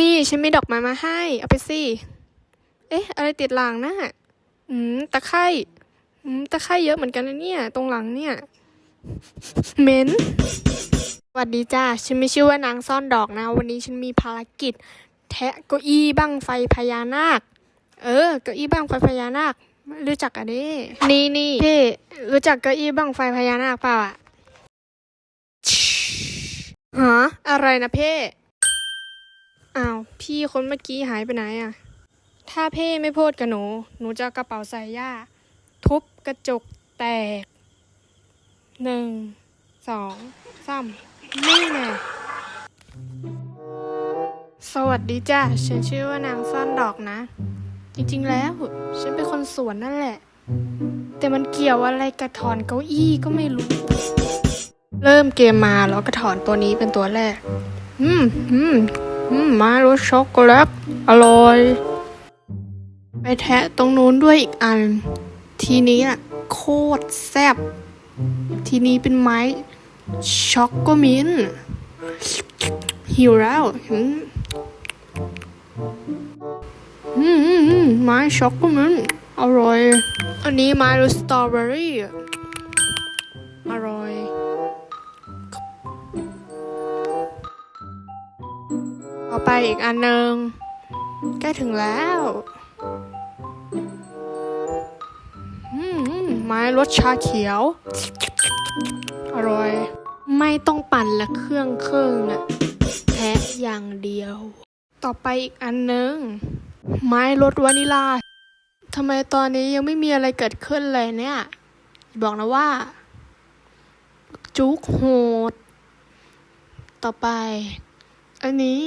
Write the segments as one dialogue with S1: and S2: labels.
S1: นี่ฉันมีดอกไม้มาให้ เอาไปสิ เอ๊ะ อะไรติดหลังนะอืม ตะไคร่อืม ตะไคร่เยอะเหมือนกันนะเนี่ย ตรงหลังเนี่ยเหม็นสวัสดีจ้าฉันไม่ชื่อว่านางซ่อนดอกนะ วันนี้ฉันมีภารกิจ แทะเก้าอี้บั้งไฟพญานาค เออ เก้าอี้บั้งไฟพญานาค รู้จักอะเด้นี่นี่พี่รู้จักเก้าอี้บั้งไฟพญานาคเปล่าอะฮะ อะไรนะเพ่ อ้าวพี่คนเมื่อกี้หายไปไหนอะถ้าเพ่ไม่พูดกับหนู หนูจะกระเป๋าใส่ย่า ทุบกระจกแตกหนึ่งสองสามนี่แน่สวัสดีจ้าฉันชื่อว่านางซ่อนดอกนะ จริงๆแล้ว ฉันเป็นคนสวนนั่นแหละ แต่มันเกี่ยวอะไรกับถอนเก้าอี้ก็ไม่รู้ เริ่มเกมมาแล้วก็ถอนตัวนี้เป็นตัวแรก อืมอืม มมารสช็อกโกแลตอร่อย ไปแทะตรงนู้นด้วยอีกอัน ทีนี้น่ะ โคตรแซ่บ ทีนี้เป็นไม้ ช็อกโกมินหิวแล้วอืมอืมอืมไม้ช็อกโกแลตอร่อย อันนี้ไม้รสสตรอเบอรี่ ต่อไปอีกอันหนึ่งใกล้ถึงแล้วอืมไม้รสชาเขียว อร่อย ไม่ต้องปั่นและเครื่องเครื่องอะแค่อย่างเดียว ต่อไปอีกอันหนึ่งไม้รสวานิลาทำไมตอนนี้ยังไม่มีอะไรเกิดขึ้นเลยเนี่ย บอกนะว่า จุกโหด ต่อไป อันนี้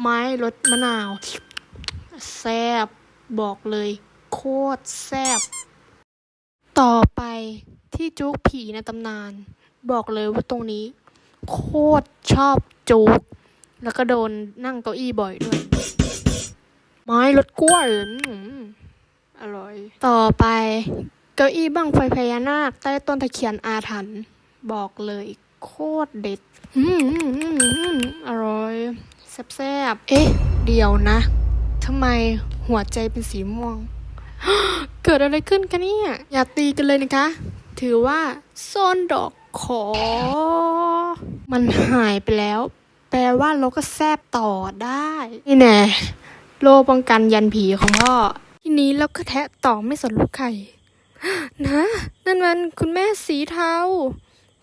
S1: ไม้รสมะนาว แซบบอกเลย โคตรแซบต่อไปที่จุกผีในตำนาน บอกเลยว่าตรงนี้ โคตรชอบจุกแล้วก็โดนนั่งเก้าอี้บ่อยด้วย ไม้รถกล้วยอร่อย ต่อไปเก้าอี้บังไฟพญานาคใต้ต้นตะเคียนอาถรรพ์บอกเลย โคตรเด็ด อืมอร่อย แซ่บๆ เอ๊ะ เดี๋ยวนะทำไมหัวใจเป็นสีม่วง เกิดอะไรขึ้นกันเนี่ย อย่าตีกันเลยนะคะ ถือว่าซ่อนดอกขอ มันหายไปแล้ว แปลว่าเราก็แซบต่อได้ นี่แน่โลป้องกันยันผีของพ่อ ทีนี้เราก็แทะต่อไม่สนลูกไข่ นะ นั่นมันคุณแม่สีเทา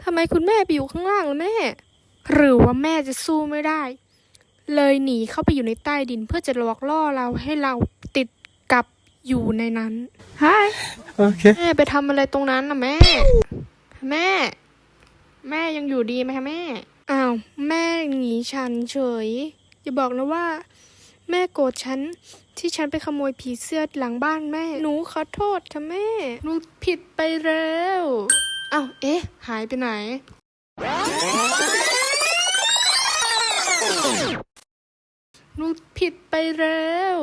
S1: ทำไมคุณแม่ไปอยู่ข้างล่างล่ะแม่ หรือว่าแม่จะสู้ไม่ได้ เลยหนีเข้าไปอยู่ในใต้ดินเพื่อจะหลอกล่อเราให้เราติดกับอยู่ในนั้น
S2: Hi. Okay.
S1: แม่ไปทำอะไรตรงนั้นน่ะแม่ แม่ แม่ยังอยู่ดีไหมคะแม่ อ้าว แม่หนีฉันเฉย อย่าบอกนะว่า แม่โกรธฉันที่ฉันไปขโมยผีเสื้อหลังบ้านแม่ หนูขอโทษค่ะแม่ หนูผิดไปแล้วอ้าวเอ๊ะ หายไปไหน หนูผิดไปแล้ว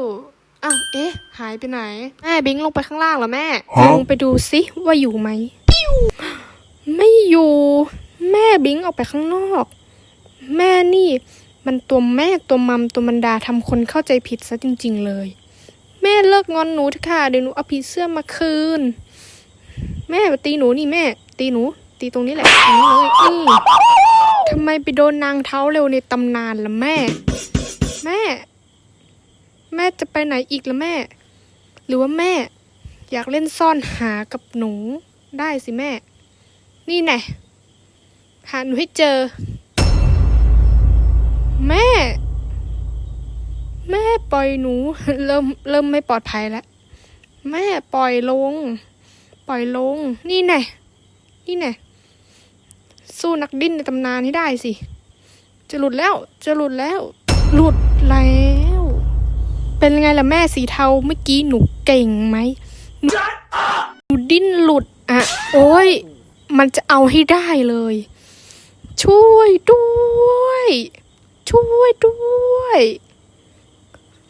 S1: อ้าวเอ๊ะ หายไปไหน แม่บิงลงไปข้างล่างเหรอแม่
S2: ฮะ
S1: ลงไปดูสิว่าอยู่ไหม ไม่อยู่ แม่บิงออกไปข้างนอก แม่นี่ มันตัวแม่ตัวมัมตัวมันดาทำคนเข้าใจผิดซะจริง ๆ เลย แม่เลิกงอนหนูเถอะค่ะ เดี๋ยวหนูเอาผีเสื้อมาคืน แม่มาตีหนูนี่แม่ ตีหนู ตีตรงนี้แหละตรงนี้เลยอืมทำไมไปโดนนางเท้าเร็วในตำนานล่ะแม่ แม่ แม่จะไปไหนอีกล่ะแม่ หรือว่าแม่ อยากเล่นซ่อนหากับหนูได้สิแม่ นี่แน่หาหนูให้เจอ แม่ แม่ปล่อยหนู เริ่มเริ่มไม่ปลอดภัยแล้ว แม่ปล่อยลง ปล่อยลง นี่แน่นี่แน่สู้นักดิ้นในตำนานให้ได้สิ จะหลุดแล้ว จะหลุดแล้ว หลุดแล้ว เป็นไงล่ะแม่สีเทาเมื่อกี้หนูเก่งไหมหนูหนูดิ้นหลุดอะ โอ้ย มันจะเอาให้ได้เลย ช่วยด้วย ช่วยด้วย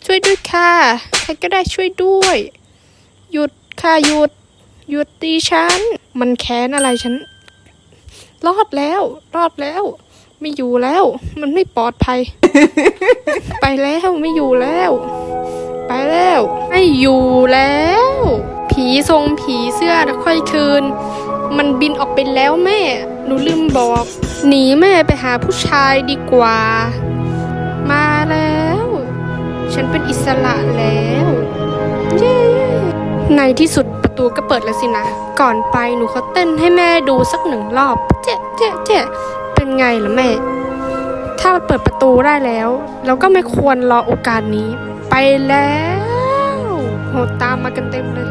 S1: ช่วยด้วยค่ะใครก็ได้ช่วยด้วย หยุดค่ะหยุด หยุดตีฉัน มันแค้นอะไรฉัน รอดแล้ว รอดแล้ว ไม่อยู่แล้ว มันไม่ปลอดภัย ไปแล้วไม่อยู่แล้ว ไปแล้ว ไม่อยู่แล้ว ผีทรงผีเสื้อค่อยคืน มันบินออกไปแล้วแม่ หนูลืมบอก หนีแม่ไปหาผู้ชายดีกว่า มาแล้ว ฉันเป็นอิสระแล้ว เย้ในที่สุดประตูก็เปิดแล้วสินะ ก่อนไปหนูเขาเต้นให้แม่ดูสักหนึ่งรอบ เจ๊เจ๊เจ๊ เป็นไงล่ะแม่ ถ้าเปิดประตูได้แล้ว เราก็ไม่ควรรอโอกาสนี้ ไปแล้ว โหตามมากันเต็มเลย